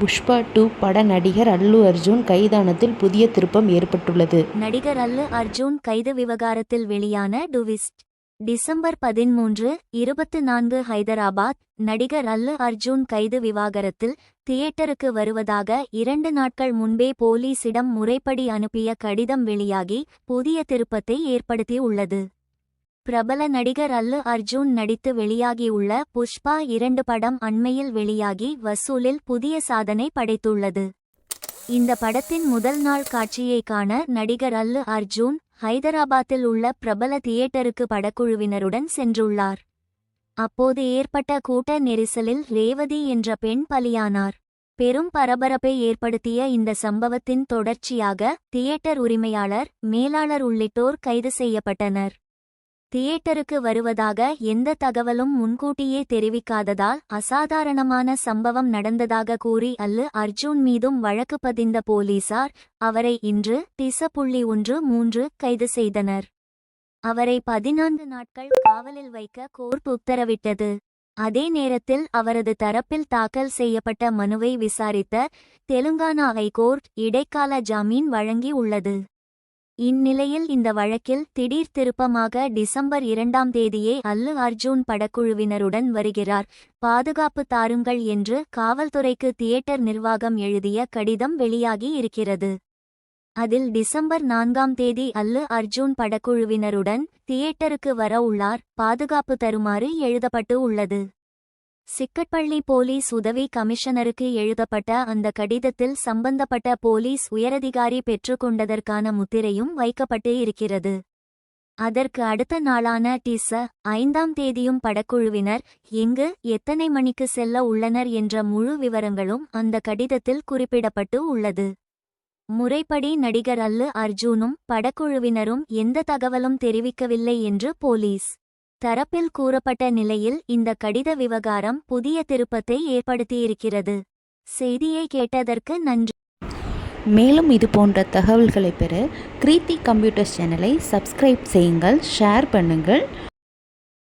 Pushpa two பட நடிகர் அல்லு அர்ஜுன் கைதானத்தில் புதிய திருப்பம் ஏற்பட்டுள்ளது. நடிகர் அல்லு அர்ஜூன் கைது விவகாரத்தில் வெளியான டுவிஸ்ட். டிசம்பர் பதிமூன்று இருபத்து நான்கு ஹைதராபாத் நடிகர் அல்லு அர்ஜூன் கைது விவாகரத்தில் தியேட்டருக்கு வருவதாக இரண்டு நாட்கள் முன்பே போலீசிடம் முறைப்படி அனுப்பிய கடிதம் வெளியாகி புதிய திருப்பத்தை ஏற்படுத்தியுள்ளது. பிரபல நடிகர் அல்லு அர்ஜூன் நடித்து வெளியாகியுள்ள புஷ்பா இரண்டு படம் அண்மையில் வெளியாகி வசூலில் புதிய சாதனை படைத்துள்ளது. இந்த படத்தின் முதல் நாள் காட்சியை காண நடிகர் அல்லு அர்ஜூன் ஹைதராபாத்தில் உள்ள பிரபல தியேட்டருக்கு படக்குழுவினருடன் சென்றுள்ளார். அப்போது ஏற்பட்ட கூட்ட நெரிசலில் ரேவதி என்ற பெண் பலியானார். பெரும் பரபரப்பை ஏற்படுத்திய இந்த சம்பவத்தின் தொடர்ச்சியாக தியேட்டர் உரிமையாளர் மேலாளர் உள்ளிட்டோர் கைது செய்யப்பட்டனர். தியேட்டருக்கு வருவதாக எந்த தகவலும் முன்கூட்டியே தெரிவிக்காததால் அசாதாரணமான சம்பவம் நடந்ததாக கூறி அல்லு அர்ஜூன் மீதும் வழக்கு பதிந்த போலீசார் அவரை இன்று திச புள்ளி ஒன்று மூன்று கைது செய்தனர். அவரை பதினான்கு நாட்கள் காவலில் வைக்க கோர்ட் உத்தரவிட்டது. அதே நேரத்தில் அவரது தரப்பில் தாக்கல் செய்யப்பட்ட மனுவை விசாரித்த தெலுங்கானா ஹைகோர்ட் இடைக்கால ஜாமீன் வழங்கி உள்ளது இந்நிலையில் இந்த வழக்கில் திடீர் திருப்பமாக டிசம்பர் இரண்டாம் தேதியே அல்லு அர்ஜூன் படக்குழுவினருடன் வருகிறார். பாதுகாப்பு தாருங்கள் என்று காவல்துறைக்கு தியேட்டர் நிர்வாகம் எழுதிய கடிதம் வெளியாகி இருக்கிறது. அதில் டிசம்பர் நான்காம் தேதி அல்லு அர்ஜூன் படக்குழுவினருடன் தியேட்டருக்கு வர உள்ளார். பாதுகாப்பு தருமாறு எழுதப்பட்டு உள்ளது. சிக்கட்பள்ளி போலீஸ் உதவி கமிஷனருக்கு எழுதப்பட்ட அந்த கடிதத்தில் சம்பந்தப்பட்ட போலீஸ் உயரதிகாரி பெற்றுக்கொண்டதற்கான முத்திரையும் வைக்கப்பட்டு இருக்கிறது. அதற்கு அடுத்த நாளான டிச ஐந்தாம் தேதியும் படக்குழுவினர் எங்கு எத்தனை மணிக்கு செல்ல உள்ளனர் என்ற முழு விவரங்களும் அந்த கடிதத்தில் குறிப்பிடப்பட்டு உள்ளது. முறைப்படி நடிகர் அல்லு அர்ஜூனும் படக்குழுவினரும் எந்த தகவலும் தெரிவிக்கவில்லை என்று போலீஸ் தரப்பில் கூறப்பட்ட நிலையில் இந்த கடித விவகாரம் புதிய திருப்பத்தை ஏற்படுத்தியிருக்கிறது. செய்தியை கேட்டதற்கு நன்றி. மேலும் இது போன்ற தகவல்களை பெற கிரீத்தி கம்ப்யூட்டர்ஸ் சேனலை சப்ஸ்கிரைப் செய்யுங்கள் ஷேர் பண்ணுங்கள்.